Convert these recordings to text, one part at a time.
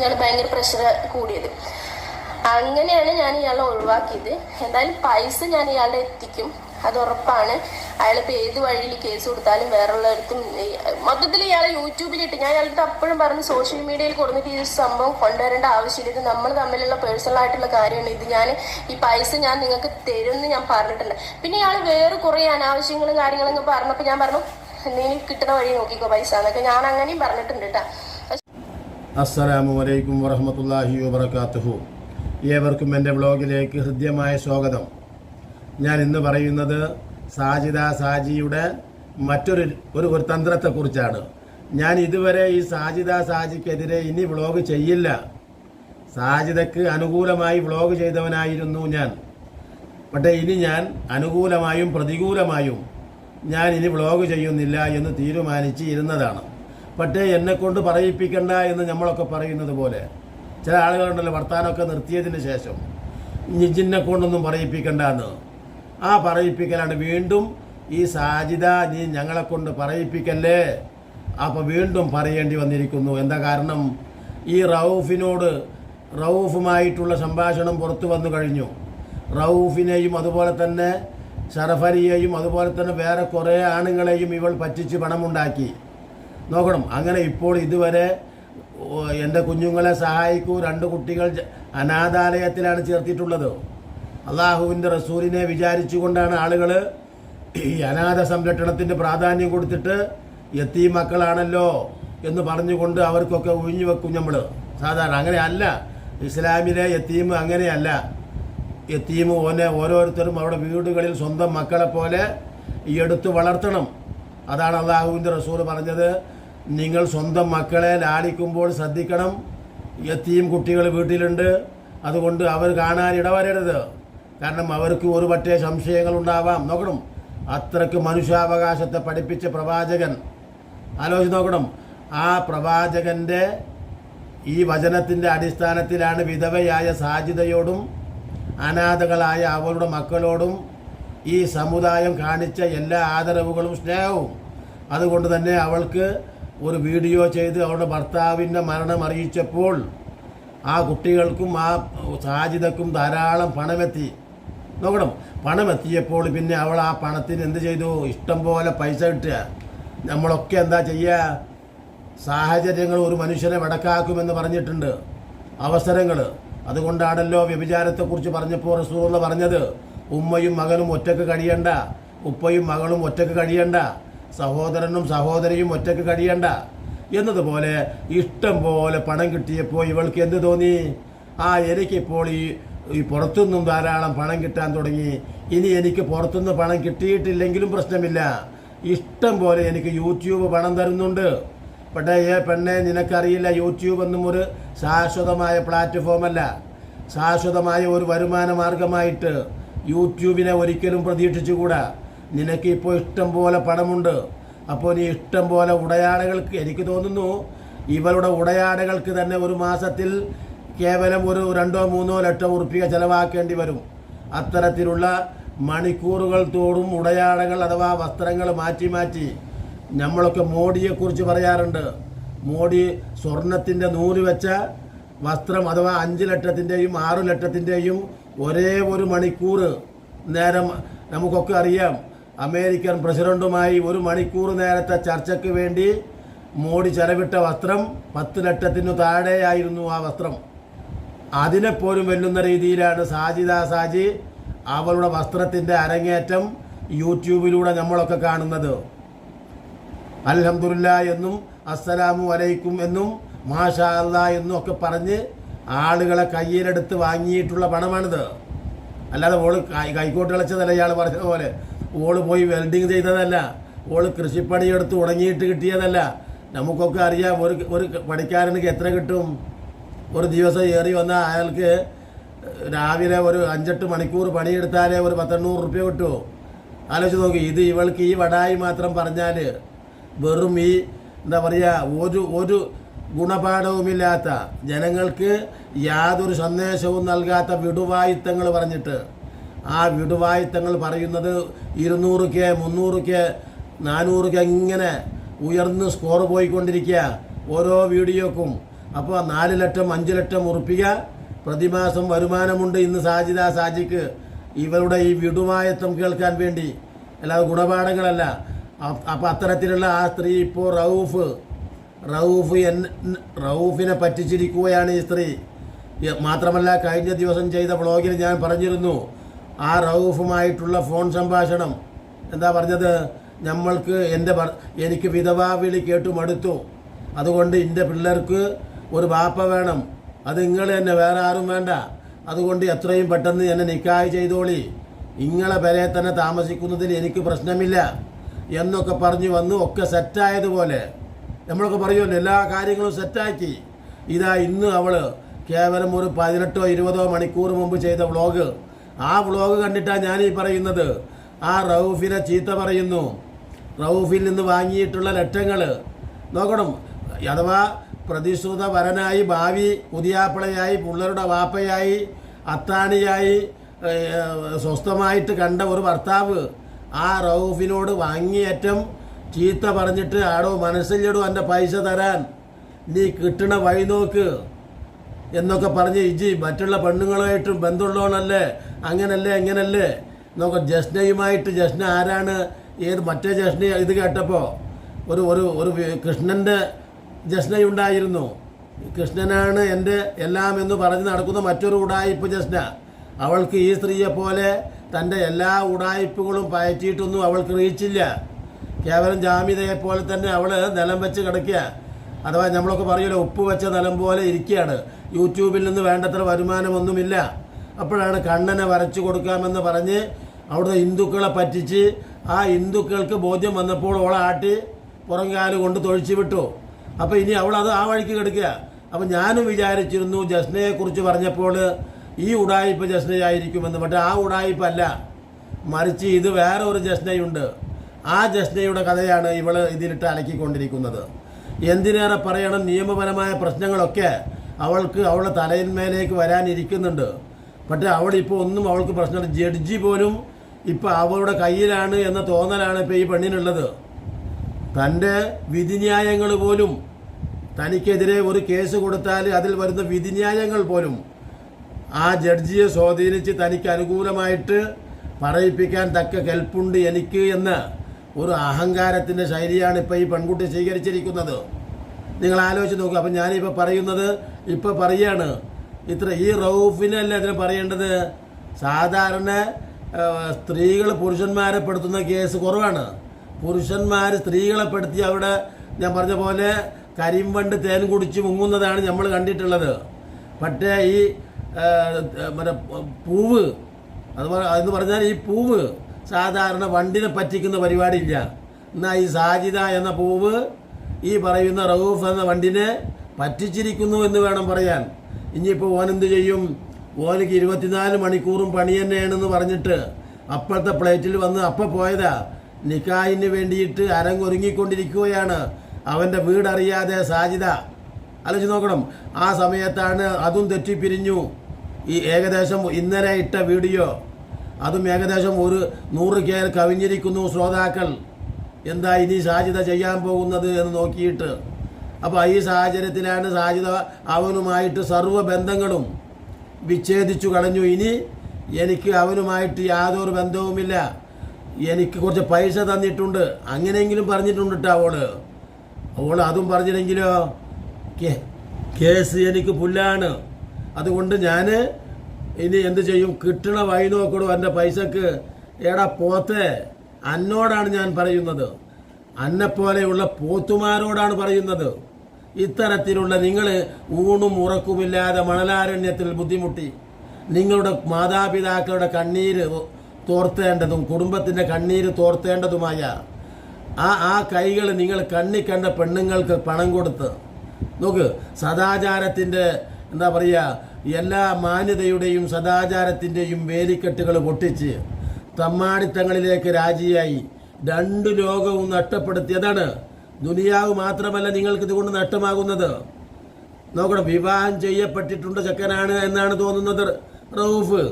ഇയാൾ ഭയങ്കര പ്രഷർ കൂടിയത്. അങ്ങനെയാണ് ഞാൻ ഇയാളെ ഒഴിവാക്കിയത്. എന്തായാലും പൈസ ഞാൻ ഇയാളുടെ എത്തിക്കും. അത് ഉറപ്പാണ്. അയാളിപ്പോൾ ഏത് വഴിയിൽ കേസ് കൊടുത്താലും വേറെയുള്ളവർക്കും മൊത്തത്തിൽ ഇയാളെ യൂട്യൂബിലിട്ട് ഞാൻ ഇയാളുടെ അപ്പോഴും പറഞ്ഞു സോഷ്യൽ മീഡിയയിൽ കൊടുത്തിട്ട് ഈ സംഭവം കൊണ്ടുവരേണ്ട ആവശ്യമില്ല. ഇത് നമ്മൾ തമ്മിലുള്ള പേഴ്സണൽ ആയിട്ടുള്ള കാര്യമാണ്. ഇത് ഞാൻ ഈ പൈസ ഞാൻ നിങ്ങൾക്ക് തരുമെന്ന് ഞാൻ പറഞ്ഞിട്ടുണ്ട്. പിന്നെ ഇയാൾ വേറെ കുറേ അനാവശ്യങ്ങളും കാര്യങ്ങളും പറഞ്ഞപ്പോൾ ഞാൻ പറഞ്ഞു നീ കിട്ടുന്ന വഴി നോക്കിക്കോ പൈസ എന്നൊക്കെ ഞാൻ അങ്ങനെയും പറഞ്ഞിട്ടുണ്ട് കേട്ടോ. അസ്സലാമു അലൈക്കും വറഹമത്തല്ലാഹി വബർക്കാത്തുഹു ഏവർക്കും എന്റെ വ്ളോഗിലേക്ക് ഹൃദ്യമായ സ്വാഗതം. ഞാൻ ഇന്ന് പറയുന്നത് സാജിദ സാജിയുടെ മറ്റൊരു ഒരു തന്ത്രത്തെക്കുറിച്ചാണ്. ഞാൻ ഇതുവരെ ഈ സാജിദ സാജിക്കെതിരെ ഇനി വ്ളോഗ് ചെയ്യില്ല. സാജിദക്ക് അനുകൂലമായി വ്ളോഗ് ചെയ്തവനായിരുന്നു ഞാൻ. പക്ഷേ ഇനി ഞാൻ അനുകൂലമായും പ്രതികൂലമായും ഞാൻ ഇനി വ്ളോഗ് ചെയ്യുന്നില്ല എന്ന് തീരുമാനിച്ച് ഇരുന്നതാണ് പക്ഷേ എന്നെ കൊണ്ട് പറയിപ്പിക്കണ്ട എന്ന് നമ്മളൊക്കെ പറയുന്നത് പോലെ. ചില ആളുകളുണ്ടല്ലോ വർത്താനമൊക്കെ നിർത്തിയതിന് ശേഷം നിജിനെ കൊണ്ടൊന്നും പറയിപ്പിക്കണ്ട എന്ന് ആ പറയിപ്പിക്കലാണ് വീണ്ടും ഈ സാജിത നീ ഞങ്ങളെ കൊണ്ട് പറയിപ്പിക്കല്ലേ? അപ്പോൾ വീണ്ടും പറയേണ്ടി വന്നിരിക്കുന്നു. എന്താ കാരണം? ഈ റൌഫിനോട് റൌഫുമായിട്ടുള്ള സംഭാഷണം പുറത്തു വന്നു കഴിഞ്ഞു. റൌഫിനെയും അതുപോലെ തന്നെ ഷറഫലിയെയും അതുപോലെ തന്നെ വേറെ കുറേ ആണുങ്ങളെയും ഇവൾ പറ്റിച്ച് പണമുണ്ടാക്കി. നോക്കണം. അങ്ങനെ ഇപ്പോൾ ഇതുവരെ എന്റെ കുഞ്ഞുങ്ങളെ സഹായിക്കൂ. രണ്ട് കുട്ടികൾ അനാഥാലയത്തിലാണ് ചേർത്തിട്ടുള്ളത്. അള്ളാഹുവിന്റെ റസൂലിനെ വിചാരിച്ചുകൊണ്ടാണ് ആളുകൾ ഈ അനാഥ സംരക്ഷണത്തിന്റെ പ്രാധാന്യം കൊടുത്തിട്ട് എത്തി മക്കളാണല്ലോ എന്ന് പറഞ്ഞുകൊണ്ട് അവർക്കൊക്കെ ഒഴിഞ്ഞു വെക്കും നമ്മൾ സാധാരണ അങ്ങനെയല്ല ഇസ്ലാമിലെ എത്തീം അങ്ങനെയല്ല. എത്തീം ഓനെ ഓരോരുത്തരും അവരുടെ വീടുകളിൽ സ്വന്തം മക്കളെ പോലെ ഈ എടുത്ത് വളർത്തണം. അതാണ് അള്ളാഹുവിന്റെ റസൂൽ പറഞ്ഞത്. നിങ്ങൾ സ്വന്തം മക്കളെ ലാളിക്കുമ്പോൾ ശ്രദ്ധിക്കണം. എത്തിയും കുട്ടികൾ വീട്ടിലുണ്ട്. അതുകൊണ്ട് അവർ കാണാൻ ഇടവരരുത്. കാരണം അവർക്ക് ഒരു പറ്റേ സംശയങ്ങൾ ഉണ്ടാവാം നോക്കണം. അത്രയ്ക്ക് മനുഷ്യാവകാശത്തെ പഠിപ്പിച്ച പ്രവാചകൻ. ആലോചിച്ച് നോക്കണം. ആ പ്രവാചകന്റെ ഈ വചനത്തിന്റെ അടിസ്ഥാനത്തിലാണ് വിധവയായ സാജിതയോടും അനാഥകളായ അവളുടെ മക്കളോടും ഈ സമുദായം കാണിച്ച എല്ലാ ആദരവുകളും സ്നേഹവും. അതുകൊണ്ട് തന്നെ അവൾക്ക് ഒരു വീഡിയോ ചെയ്ത് അവരുടെ ഭർത്താവിന്റെ മരണം അറിയിച്ചപ്പോൾ ആ കുട്ടികൾക്കും ആ സാജിതക്കും ധാരാളം പണമെത്തി. നോക്കണം പണമെത്തിയപ്പോൾ പിന്നെ അവൾ ആ പണത്തിന് എന്ത് ചെയ്തു? ഇഷ്ടം പോലെ പൈസ കിട്ടുക. നമ്മളൊക്കെ എന്താ ചെയ്യുക സാഹചര്യങ്ങൾ ഒരു മനുഷ്യനെ വടക്കാക്കുമെന്ന് പറഞ്ഞിട്ടുണ്ട്. അവസരങ്ങൾ അതുകൊണ്ടാണല്ലോ വ്യഭിചാരത്തെക്കുറിച്ച് പറഞ്ഞപ്പോൾ റസൂള്ള പറഞ്ഞത് ഉമ്മയും മകനും ഒറ്റയ്ക്ക് കഴിയണ്ട. ഉപ്പയും മകളും ഒറ്റയ്ക്ക് കഴിയണ്ട. സഹോദരനും സഹോദരിയും ഒറ്റയ്ക്ക് കഴിയണ്ട. എന്നതുപോലെ ഇഷ്ടം പോലെ പണം കിട്ടിയപ്പോൾ ഇവൾക്ക് എന്ത് തോന്നി? ആ എനിക്കിപ്പോൾ ഈ ഈ പുറത്തുനിന്നും ധാരാളം പണം കിട്ടാൻ തുടങ്ങി. ഇനി എനിക്ക് പുറത്തുനിന്ന് പണം കിട്ടിയിട്ടില്ലെങ്കിലും പ്രശ്നമില്ല. ഇഷ്ടം പോലെ എനിക്ക് യൂട്യൂബ് പണം തരുന്നുണ്ട്. പക്ഷേ ഏ പെണ്ണെ നിനക്കറിയില്ല യൂട്യൂബ് എന്നും ഒരു ശാശ്വതമായ പ്ലാറ്റ്ഫോമല്ല. ശാശ്വതമായ ഒരു വരുമാന മാർഗമായിട്ട് യൂട്യൂബിനെ ഒരിക്കലും പ്രതീക്ഷിച്ചുകൂടാ. നിനക്ക് ഇപ്പോൾ ഇഷ്ടം പോലെ പണമുണ്ട്. അപ്പോൾ നീ ഇഷ്ടം പോലെ ഉടയാടകൾക്ക് എനിക്ക് തോന്നുന്നു ഇവരുടെ ഉടയാടകൾക്ക് തന്നെ ഒരു മാസത്തിൽ കേവലം ഒരു രണ്ടോ മൂന്നോ ലക്ഷം ഉറുപ്പിക ചെലവാക്കേണ്ടി വരും. അത്തരത്തിലുള്ള മണിക്കൂറുകൾ തോറും ഉടയാടകൾ അഥവാ വസ്ത്രങ്ങൾ മാറ്റി മാറ്റി നമ്മളൊക്കെ മോഡിയെക്കുറിച്ച് പറയാറുണ്ട്. മോഡി സ്വർണത്തിന്റെ നൂൽ വെച്ച വസ്ത്രം അഥവാ അഞ്ച് ലക്ഷത്തിന്റെയും ആറ് ലക്ഷത്തിന്റെയും ഒരേ ഒരു മണിക്കൂർ നേരം നമുക്കൊക്കെ അറിയാം. അമേരിക്കൻ പ്രസിഡന്റുമായി ഒരു മണിക്കൂർ നേരത്തെ ചർച്ചയ്ക്ക് വേണ്ടി മോഡി ചെലവിട്ട വസ്ത്രം പത്ത് ലക്ഷത്തിനു താഴെയായിരുന്നു ആ വസ്ത്രം. അതിനെപ്പോലും വെല്ലുന്ന രീതിയിലാണ് സാജിദ സാജി അവളുടെ വസ്ത്രത്തിന്റെ അരങ്ങേറ്റം യൂട്യൂബിലൂടെ നമ്മളൊക്കെ കാണുന്നത്. അൽഹംദുലില്ല എന്നും അസ്സലാമു അലൈക്കും എന്നും മാഷാ എന്നും ഒക്കെ പറഞ്ഞ് ആളുകളെ കയ്യിലെടുത്ത് വാങ്ങിയിട്ടുള്ള പണമാണിത്. അല്ലാതെ ഓൾ കൈക്കോട്ട് കളിച്ചതല്ല ഇയാൾ പറഞ്ഞതുപോലെ? ഓൾ പോയി വെൽഡിങ് ചെയ്തതല്ല. ഓൾ കൃഷിപ്പണിയെടുത്ത് ഉടങ്ങിയിട്ട് കിട്ടിയതല്ല. നമുക്കൊക്കെ അറിയാം ഒരു ഒരു പണിക്കാരനക്ക് എത്ര കിട്ടും. ഒരു ദിവസം ഏറി വന്നാൽ അയാൾക്ക് രാവിലെ ഒരു അഞ്ചെട്ട് മണിക്കൂർ പണിയെടുത്താലേ ഒരു പത്തെണ്ണൂറ് റുപ്യ കിട്ടുമോ ആലോചിച്ച് നോക്കി ഇത് ഇവൾക്ക് ഈ വടായി മാത്രം പറഞ്ഞാൽ വെറും ഈ എന്താ പറയുക ഒരു ഒരു ഗുണപാഠവുമില്ലാത്ത ജനങ്ങൾക്ക് യാതൊരു സന്ദേശവും നൽകാത്ത വിടുവായുത്തങ്ങൾ പറഞ്ഞിട്ട് ആ വിടുവായുത്തങ്ങൾ പറയുന്നത് ഇരുന്നൂറ് കെ മുന്നൂറ് കെ നാനൂറ് കെ ഇങ്ങനെ ഉയർന്ന് സ്കോർ പോയിക്കൊണ്ടിരിക്കുക. ഓരോ വീഡിയോക്കും. അപ്പോൾ നാല് ലക്ഷം അഞ്ച് ലക്ഷം ഉറപ്പിക്കുക പ്രതിമാസം വരുമാനമുണ്ട് ഇന്ന് സാജിദ സാജിക്ക്. ഇവരുടെ ഈ വിടുവായത്വം കേൾക്കാൻ വേണ്ടി. അല്ലാതെ ഗുണപാഠങ്ങളല്ല. അപ്പം അത്തരത്തിലുള്ള ആ സ്ത്രീ ഇപ്പോൾ റൌഫ്. റൌഫ് എൻ റൌഫിനെ പറ്റിച്ചിരിക്കുകയാണ് ഈ സ്ത്രീ. മാത്രമല്ല കഴിഞ്ഞ ദിവസം ചെയ്ത വ്ളോഗിൽ ഞാൻ പറഞ്ഞിരുന്നു ആ റൗഫുമായിട്ടുള്ള ഫോൺ സംഭാഷണം. എന്താ പറഞ്ഞത്? നമ്മൾക്ക് എന്റെ എനിക്ക് വിധവാ വിളി കേട്ടു മടുത്തു. അതുകൊണ്ട് എന്റെ പിള്ളേർക്ക് ഒരു വാപ്പ വേണം. അത് നിങ്ങൾ തന്നെ വേറെ ആരും വേണ്ട. അതുകൊണ്ട് എത്രയും പെട്ടെന്ന് എന്നെ നിക്കായ് ചെയ്തോളി. ഇങ്ങളെ വരെ തന്നെ താമസിക്കുന്നതിൽ എനിക്ക് പ്രശ്നമില്ല. എന്നൊക്കെ പറഞ്ഞു വന്ന് ഒക്കെ സെറ്റായതുപോലെ നമ്മളൊക്കെ പറയുമല്ലോ എല്ലാ കാര്യങ്ങളും സെറ്റാക്കി. ഇതാ ഇന്ന് അവൾ കേവലം ഒരു പതിനെട്ടോ ഇരുപതോ മണിക്കൂർ മുമ്പ് ചെയ്ത വ്ളോഗ്. ആ വ്ളോഗ് കണ്ടിട്ടാണ് ഞാൻ ഈ പറയുന്നത്. ആ റൌഫിനെ ചീത്ത പറയുന്നു. റൌഫിൽ നിന്ന് വാങ്ങിയിട്ടുള്ള ലക്ഷങ്ങൾ നോക്കണം. അഥവാ പ്രതിശ്രുത വരനായി ഭാവി പുതിയാപ്പിളയായി പുള്ളരുടെ വാപ്പയായി അത്താണിയായി സ്വസ്ഥമായിട്ട് കണ്ട ഒരു ഭർത്താവ് ആ റൌഫിനോട് വാങ്ങിയേറ്റം ചീത്ത പറഞ്ഞിട്ട് ആടോ മനസ്സിലിടോ എന്റെ പൈസ തരാൻ. നീ കിട്ടണ വഴി നോക്ക്. എന്നൊക്കെ പറഞ്ഞ് ഇജി മറ്റുള്ള പെണ്ണുങ്ങളുമായിട്ട് ബന്ധമുള്ളവണല്ലേ അങ്ങനല്ലേ എങ്ങനല്ലേ നോക്ക ജസ്നയുമായിട്ട് ജഷ്ന ആരാണ്? ഏത് മറ്റേ ജസ്ന ഇത് കേട്ടപ്പോൾ ഒരു ഒരു ഒരു കൃഷ്ണന്റെ ജസ്നയുണ്ടായിരുന്നു കൃഷ്ണനാണ് എന്റെ എല്ലാം എന്ന് പറഞ്ഞ് നടക്കുന്ന മറ്റൊരു ഉടായിപ്പ് ജഷ്ന അവൾക്ക് ഈ സ്ത്രീയെ പോലെ തന്റെ എല്ലാ ഉടായിപ്പുകളും പയറ്റിയിട്ടൊന്നും അവൾക്ക് റീച്ചില്ല കേവലം ജാമ്യതയെ പോലെ തന്നെ അവൾ നിലം വെച്ച് കിടക്കുക. അഥവാ നമ്മളൊക്കെ പറയുമല്ലോ ഉപ്പ് വെച്ച നിലം പോലെ ഇരിക്കുകയാണ് യൂട്യൂബിൽ നിന്ന് വേണ്ടത്ര വരുമാനമൊന്നുമില്ല. അപ്പോഴാണ് കണ്ണനെ വരച്ചു കൊടുക്കാമെന്ന് പറഞ്ഞ് അവിടുത്തെ ഹിന്ദുക്കളെ പറ്റിച്ച് ആ ഹിന്ദുക്കൾക്ക് ബോധ്യം വന്നപ്പോൾ ഓളെ ആട്ടി പുറംകാൽ കൊണ്ട് തൊഴിച്ചു വിട്ടു. അപ്പോൾ ഇനി അവൾ അത് ആ വഴിക്ക് കിടക്കുക. അപ്പോൾ ഞാനും വിചാരിച്ചിരുന്നു ജസ്നയെക്കുറിച്ച് പറഞ്ഞപ്പോൾ ഈ ഉടായിപ്പ് ജസ്നയായിരിക്കുമെന്ന്. പക്ഷേ ആ ഉടായിപ്പല്ല. മറിച്ച് ഇത് വേറെ ഒരു ജസ്നയുണ്ട്. ആ ജസ്നയുടെ കഥയാണ് ഇവൾ ഇതിലിട്ട് അലക്കിക്കൊണ്ടിരിക്കുന്നത്. എന്തിനേറെ പറയണം? നിയമപരമായ പ്രശ്നങ്ങളൊക്കെ അവൾക്ക് അവളുടെ തലയിന്മേലേക്ക് വരാനിരിക്കുന്നുണ്ട്. പക്ഷേ അവളിപ്പോൾ ഒന്നും അവൾക്ക് പ്രശ്നമില്ല. ജഡ്ജി പോലും ഇപ്പം അവളുടെ കയ്യിലാണ് എന്ന തോന്നലാണ് ഇപ്പോൾ ഈ പെണ്ണിനുള്ളത്. തന്റെ വിധിന്യായങ്ങൾ പോലും തനിക്കെതിരെ ഒരു കേസ് കൊടുത്താൽ അതിൽ വരുന്ന വിധിന്യായങ്ങൾ പോലും ആ ജഡ്ജിയെ സ്വാധീനിച്ച് തനിക്ക് അനുകൂലമായിട്ട് പറയിപ്പിക്കാൻ തക്ക കെൽപ്പുണ്ട് എനിക്ക് എന്ന ഒരു അഹങ്കാരത്തിന്റെ ശൈലിയാണ് ഇപ്പോൾ ഈ പെൺകുട്ടി സ്വീകരിച്ചിരിക്കുന്നത്. നിങ്ങൾ ആലോചിച്ച് നോക്കുക അപ്പം ഞാനിപ്പോൾ പറയുന്നത് ഇപ്പോൾ പറയാണ്. ഇത്ര ഈ റൗഫിനല്ല അതിന് പറയേണ്ടത്? സാധാരണ സ്ത്രീകൾ പുരുഷന്മാരെ പെടുത്തുന്ന കേസ് കുറവാണ്. പുരുഷന്മാർ സ്ത്രീകളെ പെടുത്തി അവിടെ ഞാൻ പറഞ്ഞ പോലെ കരിമ്പണ്ട് തേൻ കുടിച്ച് മുങ്ങുന്നതാണ് നമ്മൾ കണ്ടിട്ടുള്ളത്. പക്ഷേ ഈ മറ്റേ പൂവ് അത് എന്ന് പറഞ്ഞാൽ ഈ പൂവ് സാധാരണ വണ്ടിനെ പറ്റിക്കുന്ന പരിപാടിയില്ല. എന്നാൽ ഈ സാജിദ എന്ന പൂവ് ഈ പറയുന്ന റൌഫ് എന്ന വണ്ടിനെ പറ്റിച്ചിരിക്കുന്നു എന്ന് വേണം പറയാൻ. ഇനിയിപ്പോൾ ഓനെന്ത് ചെയ്യും? ഓനക്ക് ഇരുപത്തിനാല് മണിക്കൂറും പണി തന്നെയാണെന്ന് പറഞ്ഞിട്ട് അപ്പോഴത്തെ പ്ലേറ്റിൽ വന്ന് അപ്പം പോയതാ. നിക്കായിന് വേണ്ടിയിട്ട് അരങ്ങൊരുങ്ങിക്കൊണ്ടിരിക്കുകയാണ്. അവന്റെ വീടറിയാതെ സാജിദ. ആലോചിച്ച് നോക്കണം. ആ സമയത്താണ് അതും തെറ്റിപ്പിരിഞ്ഞു. ഈ ഏകദേശം ഇന്നലെ ഇട്ട വീഡിയോ. അതും ഏകദേശം ഒരു നൂറ് കേർ കവിഞ്ഞിരിക്കുന്നു ശ്രോതാക്കൾ. എന്താ ഇനി സാജിത ചെയ്യാൻ പോകുന്നത് എന്ന് നോക്കിയിട്ട്. അപ്പോൾ ഈ സാഹചര്യത്തിലാണ് സാജിത അവനുമായിട്ട് സർവ ബന്ധങ്ങളും വിച്ഛേദിച്ചു കളഞ്ഞു. ഇനി എനിക്ക് അവനുമായിട്ട് യാതൊരു ബന്ധവുമില്ല. എനിക്ക് കുറച്ച് പൈസ തന്നിട്ടുണ്ട്. അങ്ങനെയെങ്കിലും പറഞ്ഞിട്ടുണ്ട് കേട്ടോ അവൾ അവൾ അതും പറഞ്ഞില്ലെങ്കിലോ? കേസ് എനിക്ക് പുല്ലാണ്. അതുകൊണ്ട് ഞാൻ ഇനി എന്ത് ചെയ്യും? കിട്ടണ വഴി നോക്കണോ എന്റെ പൈസക്ക്. എടാ പോത്തെ അന്നോടാണ് ഞാൻ പറയുന്നത്. അന്നെപ്പോലെയുള്ള പോത്തുമാരോടാണ് പറയുന്നത്. ഇത്തരത്തിലുള്ള നിങ്ങൾ ഊണും ഉറക്കുമില്ലാതെ മണലാരണ്യത്തിൽ ബുദ്ധിമുട്ടി. നിങ്ങളുടെ മാതാപിതാക്കളുടെ കണ്ണീര് തോർത്തേണ്ടതും കുടുംബത്തിന്റെ കണ്ണീര് തോർത്തേണ്ടതുമായ ആ ആ കൈകൾ നിങ്ങൾ കണ്ണി കണ്ട പെണ്ണുങ്ങൾക്ക് പണം കൊടുത്ത്. നോക്ക് സദാചാരത്തിന്റെ എന്താ പറയുക എല്ലാ മാന്യതയുടെയും സദാചാരത്തിന്റെയും വേലിക്കെട്ടുകൾ പൊട്ടിച്ച് തമ്മാടിത്തങ്ങളിലേക്ക് രാജിയായി രണ്ട് ലോകവും നഷ്ടപ്പെടുത്തിയതാണ് ദുനിയാവ് മാത്രമല്ല നിങ്ങൾക്ക് ഇതുകൊണ്ട് നഷ്ടമാകുന്നത്. നോക്കണം വിവാഹം ചെയ്യപ്പെട്ടിട്ടുണ്ട് ചെക്കനാണ് എന്നാണ് തോന്നുന്നത് റൌഫ്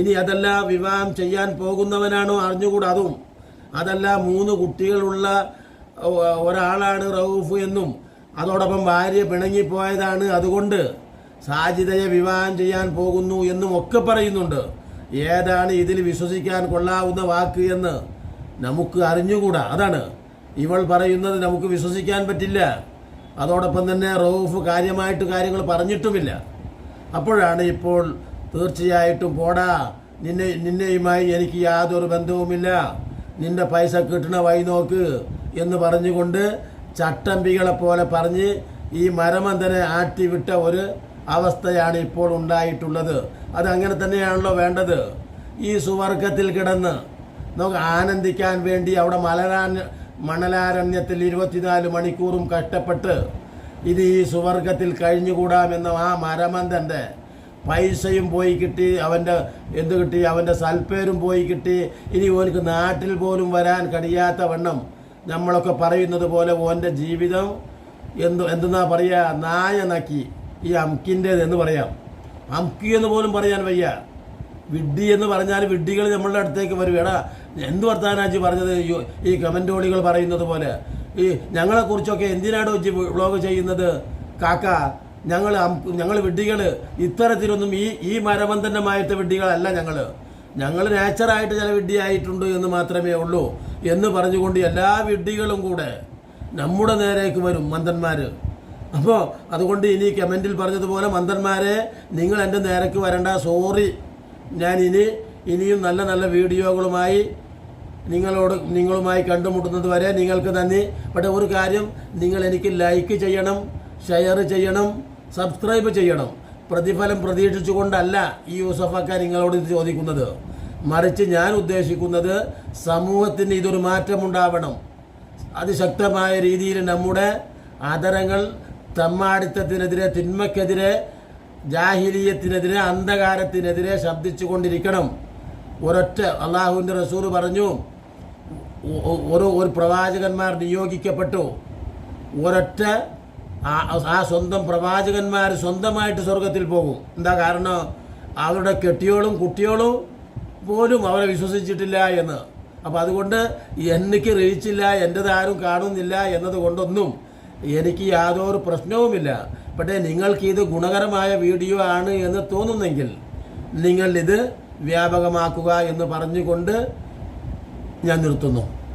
ഇനി അതല്ല വിവാഹം ചെയ്യാൻ പോകുന്നവനാണോ അറിഞ്ഞുകൂടാ അതും. അതല്ല മൂന്ന് കുട്ടികളുള്ള ഒരാളാണ് റൌഫ് എന്നും. അതോടൊപ്പം ഭാര്യ പിണങ്ങിപ്പോയതാണ് അതുകൊണ്ട് സാജിതയെ വിവാഹം ചെയ്യാൻ പോകുന്നു എന്നും ഒക്കെ പറയുന്നുണ്ട്. ഏതാണ് ഇതിൽ വിശ്വസിക്കാൻ കൊള്ളാവുന്ന വാക്ക് എന്ന് നമുക്ക് അറിഞ്ഞുകൂടാ. അതാണ്. ഇവൾ പറയുന്നത് നമുക്ക് വിശ്വസിക്കാൻ പറ്റില്ല. അതോടൊപ്പം തന്നെ റൌഫ് കാര്യമായിട്ട് കാര്യങ്ങൾ പറഞ്ഞിട്ടുമില്ല. അപ്പോഴാണ് ഇപ്പോൾ തീർച്ചയായിട്ടും പോടാ. നിന്നെ നിന്നെയുമായി എനിക്ക് യാതൊരു ബന്ധവുമില്ല. നിന്റെ പൈസ കിട്ടണ വഴി നോക്ക് എന്ന് പറഞ്ഞുകൊണ്ട് ചട്ടമ്പികളെ പോലെ പറഞ്ഞ് ഈ മരമന്തനെ ആട്ടിവിട്ട ഒരു അവസ്ഥയാണ് ഇപ്പോൾ ഉണ്ടായിട്ടുള്ളത്. അതങ്ങനെ തന്നെയാണല്ലോ വേണ്ടത്. ഈ സുവർഗത്തിൽ കിടന്ന് നമുക്ക് ആനന്ദിക്കാൻ വേണ്ടി അവിടെ മലരാ മണലാരണ്യത്തിൽ ഇരുപത്തിനാല് മണിക്കൂറും കഷ്ടപ്പെട്ട് ഇത് ഈ സുവർഗത്തിൽ കഴിഞ്ഞുകൂടാമെന്ന ആ മരമന്തന്റെ പൈസയും പോയി കിട്ടി അവന്റെ എന്ത് കിട്ടി അവന്റെ സൽപ്പേരും പോയി കിട്ടി. ഇനി ഓനക്ക് നാട്ടിൽ പോലും വരാൻ കഴിയാത്ത വണ്ണം നമ്മളൊക്കെ പറയുന്നത് പോലെ ഓന്റെ ജീവിതം എന്ത് എന്തെന്നാ പറയുക നായ നക്കി. ഈ അംകിന്റേത് എന്ന് പറയാം. അംക്കി എന്ന് പോലും പറയാൻ വയ്യ. വിഡ്ഢി എന്ന് പറഞ്ഞാൽ വിഡ്ഢികൾ നമ്മളുടെ അടുത്തേക്ക് വരും എടാ എന്ത് വർത്താനാജി പറഞ്ഞത്? ഈ- കമന്റോളികൾ പറയുന്നത് പോലെ. ഈ ഞങ്ങളെ കുറിച്ചൊക്കെ എന്തിനാടോ ഇജ്ജ് വ്ളോഗ് ചെയ്യുന്നത്? കാക്ക ഞങ്ങൾ ഞങ്ങൾ വിഡ്ഢികൾ. ഇത്തരത്തിലൊന്നും ഈ ഈ മരബന്ധനമായിട്ട് വിഡ്ഢികളല്ല ഞങ്ങൾ ഞങ്ങൾ നാച്ചറായിട്ട് ചില വിഡ്ഢിയായിട്ടുണ്ട് എന്ന് മാത്രമേ ഉള്ളൂ എന്ന് പറഞ്ഞുകൊണ്ട് എല്ലാ വിഡ്ഢികളും കൂടെ നമ്മുടെ നേരേക്ക് വരും മന്ദന്മാർ അപ്പോൾ അതുകൊണ്ട് ഇനി കമന്റിൽ പറഞ്ഞതുപോലെ മന്ദന്മാരെ നിങ്ങൾ എന്റെ നേരക്ക് വരണ്ട സോറി ഞാൻ ഇനി ഇനിയും നല്ല നല്ല വീഡിയോകളുമായി നിങ്ങളോട് നിങ്ങളുമായി കണ്ടുമുട്ടുന്നത് വരെ നിങ്ങൾക്ക് നന്ദി. പക്ഷേ ഒരു കാര്യം നിങ്ങൾ എനിക്ക് ലൈക്ക് ചെയ്യണം ഷെയർ ചെയ്യണം സബ്സ്ക്രൈബ് ചെയ്യണം. പ്രതിഫലം പ്രതീക്ഷിച്ചുകൊണ്ടല്ല ഈ യൂസഫക്ക നിങ്ങളോട് ഇത് ചോദിക്കുന്നത്. മറിച്ച് ഞാൻ ഉദ്ദേശിക്കുന്നത് സമൂഹത്തിന് ഇതൊരു മാറ്റമുണ്ടാവണം. അതിശക്തമായ രീതിയിൽ നമ്മുടെ ആദരങ്ങൾ തമ്മാടിത്തത്തിനെതിരെ തിന്മക്കെതിരെ ജാഹിലീയത്തിനെതിരെ അന്ധകാരത്തിനെതിരെ ശബ്ദിച്ചു കൊണ്ടിരിക്കണം ഒരൊറ്റ അള്ളാഹുവിന്റെ റസൂർ പറഞ്ഞു ഒരു ഒരു പ്രവാചകന്മാർ നിയോഗിക്കപ്പെട്ടു. ഒരൊറ്റ ആ- സ്വന്തം പ്രവാചകന്മാർ സ്വന്തമായിട്ട് സ്വർഗത്തിൽ പോകും. എന്താ കാരണം? അവരുടെ കെട്ടിയോളും കുട്ടിയോളും പോലും അവരെ വിശ്വസിച്ചിട്ടില്ല എന്ന്. അപ്പം അതുകൊണ്ട് എനിക്ക് റീച്ചില്ല എന്റെതാരും കാണുന്നില്ല എന്നതുകൊണ്ടൊന്നും എനിക്ക് യാതൊരു പ്രശ്നവുമില്ല. പക്ഷേ നിങ്ങൾക്ക് ഇത് ഗുണകരമായ വീഡിയോ ആണ് എന്ന് തോന്നുന്നെങ്കിൽ നിങ്ങൾ ഇത് വ്യാപകമാക്കുക എന്ന് പറഞ്ഞുകൊണ്ട് ഞാൻ നിർത്തുന്നു.